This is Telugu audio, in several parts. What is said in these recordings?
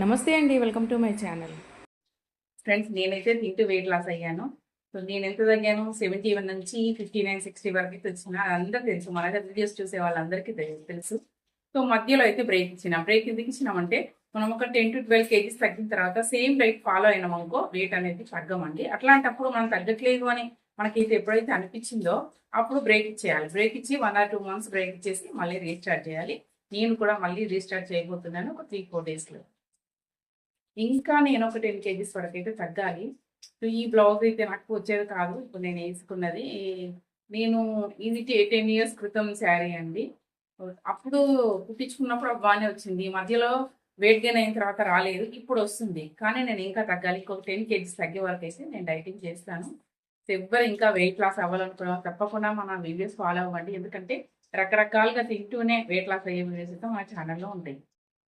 నమస్తే అండి welcome to my channel. Friends నేనైతే తింటూ వెయిట్ లాస్ అయ్యాను. సో నేను ఎంత తగ్గాను? సెవెంటీ వన్ నుంచి ఫిఫ్టీ నైన్ సిక్స్టీ వరకు తెచ్చిన అందరూ తెలుసు. మన వీడియోస్ చూసే వాళ్ళందరికీ తెలుసు. సో మధ్యలో అయితే బ్రేక్ ఇచ్చిన. బ్రేక్ ఎందుకు ఇచ్చినామంటే మనం ఒక టెన్ టు ట్వెల్వ్ కేజీస్ తగ్గిన తర్వాత సేమ్ డైట్ ఫాలో అయినామనుకో వెయిట్ అనేది తగ్గమండి. అట్లాంటప్పుడు మనం తగ్గట్లేదు అని మనకైతే ఎప్పుడైతే అనిపించిందో అప్పుడు బ్రేక్ ఇచ్చేయాలి. బ్రేక్ ఇచ్చి one or two months break ఇచ్చేసి మళ్ళీ రీస్టార్ట్ చేయాలి. నేను కూడా మళ్ళీ రీస్టార్ట్ చేయబోతున్నాను ఒక త్రీ ఫోర్ డేస్లో ఇంకా నేను ఒక టెన్ కేజీస్ వరకు అయితే తగ్గాలి. సో ఈ బ్లౌజ్ అయితే నాకు వచ్చేది కాదు. ఇప్పుడు నేను వేసుకున్నది నేను ఇది టెన్ ఇయర్స్ క్రితం శారీ అండి. అప్పుడు కుట్టించుకున్నప్పుడు బాగానే వచ్చింది. మధ్యలో వెయిట్ గెయిన్ అయిన తర్వాత రాలేదు. ఇప్పుడు వస్తుంది. కానీ నేను ఇంకా తగ్గాలి. ఇంకొక టెన్ కేజీస్ తగ్గే వరకు అయితే నేను డైటింగ్ చేస్తాను. ఎవ్వరు ఇంకా వెయిట్ లాస్ అవ్వాలనుకున్నా తప్పకుండా మన వీడియోస్ ఫాలో అవ్వండి. ఎందుకంటే రకరకాలుగా తింటూనే వెయిట్ లాస్ అయ్యే వీడియోస్ అయితే మన ఛానల్లో ఉంటాయి.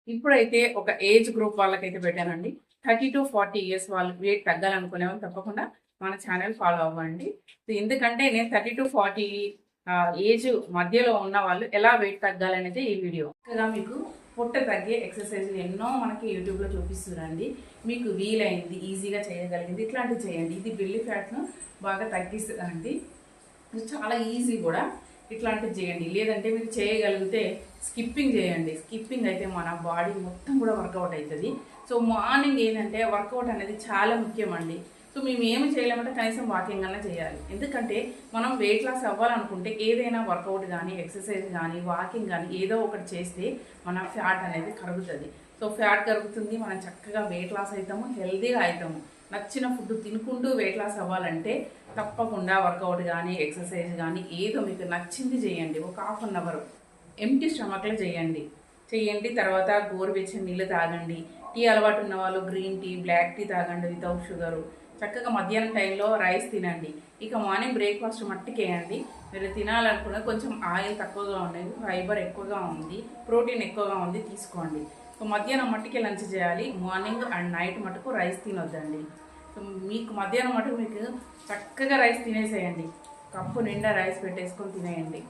ఇప్పుడైతే ఒక ఏజ్ గ్రూప్ వాళ్ళకైతే పెట్టానండి. థర్టీ టు ఫార్టీ ఇయర్స్ వాళ్ళు వెయిట్ తగ్గాలనుకునే వాళ్ళు తప్పకుండా మన ఛానల్ ఫాలో అవ్వండి. ఎందుకంటే నేను థర్టీ టు ఫార్టీ ఏజ్ మధ్యలో ఉన్న వాళ్ళు ఎలా వెయిట్ తగ్గాలనేది ఈ వీడియో. ఇంకా మీకు పొట్ట తగ్గే ఎక్సర్సైజ్ ఎన్నో మనకి యూట్యూబ్లో చూపిస్తున్నారండి. మీకు వీలైంది ఈజీగా చేయగలిగింది ఇట్లాంటివి చేయండి. ఇది బిల్లి ఫ్యాట్ను బాగా తగ్గిస్తుందండి. చాలా ఈజీ కూడా. ఇట్లాంటివి చేయండి. లేదంటే మీరు చేయగలిగితే స్కిప్పింగ్ చేయండి. స్కిప్పింగ్ అయితే మన బాడీ మొత్తం కూడా వర్కౌట్ అవుతుంది. సో మార్నింగ్ ఏంటంటే వర్కౌట్ అనేది చాలా ముఖ్యమండి. సో మేము ఏమి చేయలేమంటే కనీసం వాకింగ్ అన్నా చేయాలి. ఎందుకంటే మనం వెయిట్ లాస్ అవ్వాలనుకుంటే ఏదైనా వర్కౌట్ కానీ ఎక్సర్సైజ్ కానీ వాకింగ్ కానీ ఏదో ఒకటి చేస్తే మన ఫ్యాట్ అనేది కరుగుతుంది. సో ఫ్యాట్ కరుగుతుంది మనం చక్కగా వెయిట్ లాస్ అవుతాము హెల్తీగా అవుతాము. నచ్చిన ఫుడ్ తినుకుంటూ వెయిట్ లాస్ అవ్వాలంటే తప్పకుండా వర్కౌట్ కానీ ఎక్సర్సైజ్ కానీ ఏదో మీకు నచ్చింది చేయండి. ఒక హాఫ్ అన్ అవర్ ఎంటీ స్టమక్లో చేయండి. చేయండి తర్వాత గోరువెచ్చని నీళ్ళు తాగండి. టీ అలవాటు ఉన్న వాళ్ళు గ్రీన్ టీ బ్లాక్ టీ తాగండి వితౌట్ షుగరు చక్కగా మధ్యాహ్నం టైంలో రైస్ తినండి. ఇక మార్నింగ్ బ్రేక్ఫాస్ట్ మట్టికేయండి మీరు తినాలనుకున్న కొంచెం ఆయిల్ తక్కువగా ఉండేది ఫైబర్ ఎక్కువగా ఉంది ప్రోటీన్ ఎక్కువగా ఉంది తీసుకోండి. సో మధ్యాహ్నం మట్టుకే లంచ్ చేయాలి. మార్నింగ్ అండ్ నైట్ మటుకు రైస్ తినొద్దండి. సో మీకు మధ్యాహ్నం మటుకు మీకు చక్కగా రైస్ తినేసేయండి. కప్పు నిండా రైస్ పెట్టేసుకొని తినేయండి.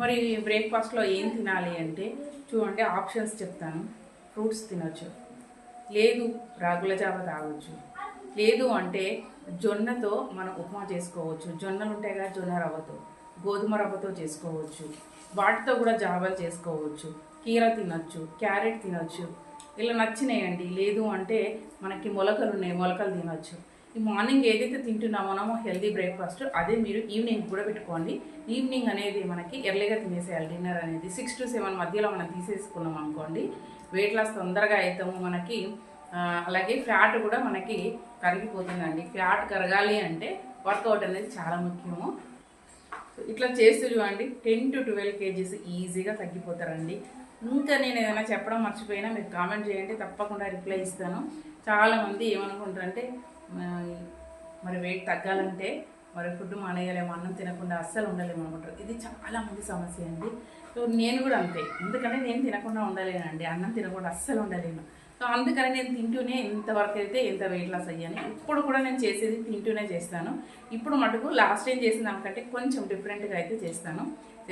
మరి బ్రేక్ఫాస్ట్లో ఏం తినాలి అంటే చూడండి ఆప్షన్స్ చెప్తాను. ఫ్రూట్స్ తినొచ్చు. లేదు రాగుల జావ తాగొచ్చు. లేదు అంటే జొన్నతో మనం ఉప్మా చేసుకోవచ్చు. జొన్నలు ఉంటాయి కదా జొన్న రవ్వతో గోధుమ రవ్వతో చేసుకోవచ్చు. వాటితో కూడా జావలు చేసుకోవచ్చు. కీర తినొచ్చు క్యారెట్ తినొచ్చు. ఇలా నచ్చినాయండి. లేదు అంటే మనకి మొలకలు ఉన్నాయి మొలకలు తినొచ్చు. ఈ మార్నింగ్ ఏదైతే తింటున్నామో హెల్దీ బ్రేక్ఫాస్ట్ అదే మీరు ఈవినింగ్ కూడా పెట్టుకోండి. ఈవినింగ్ అనేది మనకి ఎర్లీగా తినేసేయాలి. డిన్నర్ అనేది సిక్స్ టు సెవెన్ మధ్యలో మనం తీసేసుకున్నాం అనుకోండి. వెయిట్ లాస్ తొందరగా అవుతాము మనకి అలాగే ఫ్యాట్ కూడా మనకి కరిగిపోతుందండి. ఫ్యాట్ కరగాలి అంటే వర్కౌట్ అనేది చాలా ముఖ్యము. ఇట్లా చేస్తూ చూడండి. టెన్ టు ట్వెల్వ్ కేజీస్ ఈజీగా తగ్గిపోతారండి. ఇంకా నేను ఏదైనా చెప్పడం మర్చిపోయినా మీరు కామెంట్ చేయండి తప్పకుండా రిప్లై ఇస్తాను. చాలామంది ఏమనుకుంటారంటే మరి వెయిట్ తగ్గాలంటే మరి ఫుడ్ మానేయలేము అన్నం తినకుండా అస్సలు ఉండలేము అనుకుంటారు. ఇది చాలా మంది సమస్య అండి. సో నేను కూడా అంతే. ఎందుకంటే నేను తినకుండా ఉండలేనండి. అన్నం తినకుండా అస్సలు ఉండలేను. సో అందుకని నేను తింటూనే ఇంతవరకు అయితే ఎంత వెయిట్ లాస్ అయ్యాను. ఇప్పుడు కూడా నేను చేసేది తింటూనే చేస్తాను. ఇప్పుడు మటుకు లాస్ట్ టైం చేసిన దానికంటే కొంచెం డిఫరెంట్గా అయితే చేస్తాను.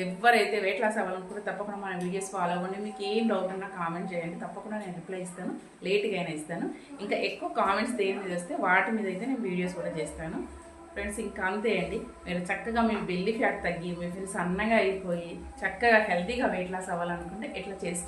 ఎవరైతే వెయిట్ లాస్ అవ్వాలనుకుంటే తప్పకుండా మన వీడియోస్ ఫాలో అవ్వండి. మీకు ఏం డౌట్ ఉన్నా కామెంట్ చేయండి. తప్పకుండా నేను రిప్లై ఇస్తాను. లేట్గా అయినా ఇస్తాను. ఇంకా ఎక్కువ కామెంట్స్ దేని మీద వస్తే వాటి మీద అయితే నేను వీడియోస్ కూడా చేస్తాను. ఫ్రెండ్స్ ఇంకా అంతే అండి. మీరు చక్కగా మీ బెల్లి ఫ్యాట్ తగ్గి మీ ఫ్రెండ్స్ సన్నగా అయిపోయి చక్కగా హెల్తీగా వెయిట్ లాస్ అవ్వాలనుకుంటే ఎట్లా చేసి